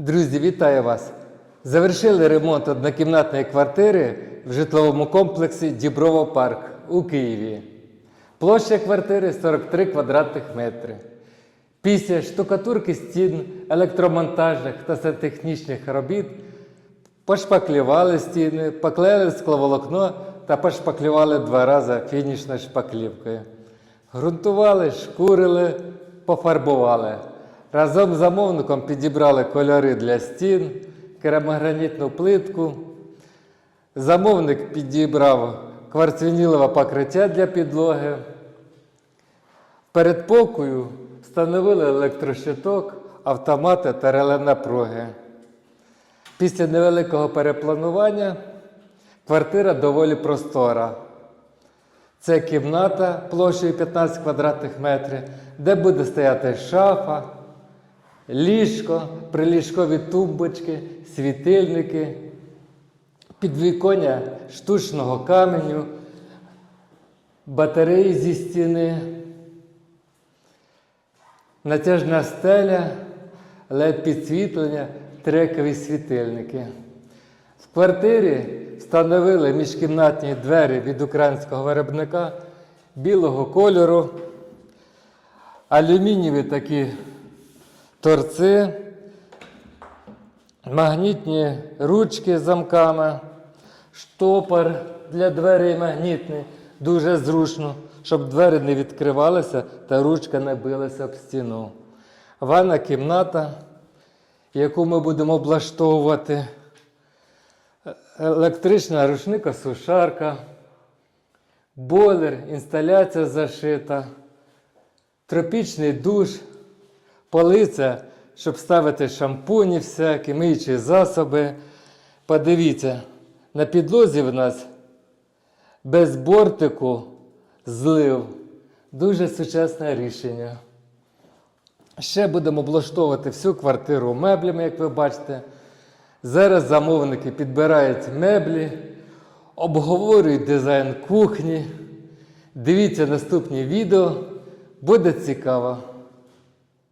Друзі, вітаю вас! Завершили ремонт однокімнатної квартири в житловому комплексі Діброво Парк у Києві. Площа квартири 43 квадратних метри. Після штукатурки стін, електромонтажних та сантехнічних робіт пошпаклювали стіни, поклеїли скловолокно та пошпаклювали два рази фінішною шпаклівкою. Грунтували, шкурили, пофарбували. Разом з замовником підібрали кольори для стін, керамогранітну плитку. Замовник підібрав кварцвінілове покриття для підлоги. Перед покою встановили електрощиток, автомати та реле напруги. Після невеликого перепланування квартира доволі простора. Це кімната площею 15 квадратних метрів, де буде стояти шафа, ліжко, приліжкові тумбочки, світильники, підвіконня штучного каменю, батареї зі стіни, натяжна стеля, led підсвітлення, трекові світильники. В квартирі встановили міжкімнатні двері від українського виробника білого кольору, алюмінієві такі торци, магнітні ручки з замками, штопор для дверей магнітний, дуже зручно, щоб двері не відкривалися та ручка не билася об стіну. Ванна кімната, яку ми будемо облаштовувати електрична рушника сушарка, бойлер, інсталяція зашита, тропічний душ, полиця, щоб ставити шампуні всякі, миючі засоби. Подивіться, на підлозі в нас без бортику злив. Дуже сучасне рішення. Ще будемо облаштовувати всю квартиру меблями, як ви бачите. Зараз замовники підбирають меблі, обговорюють дизайн кухні. Дивіться наступні відео, буде цікаво.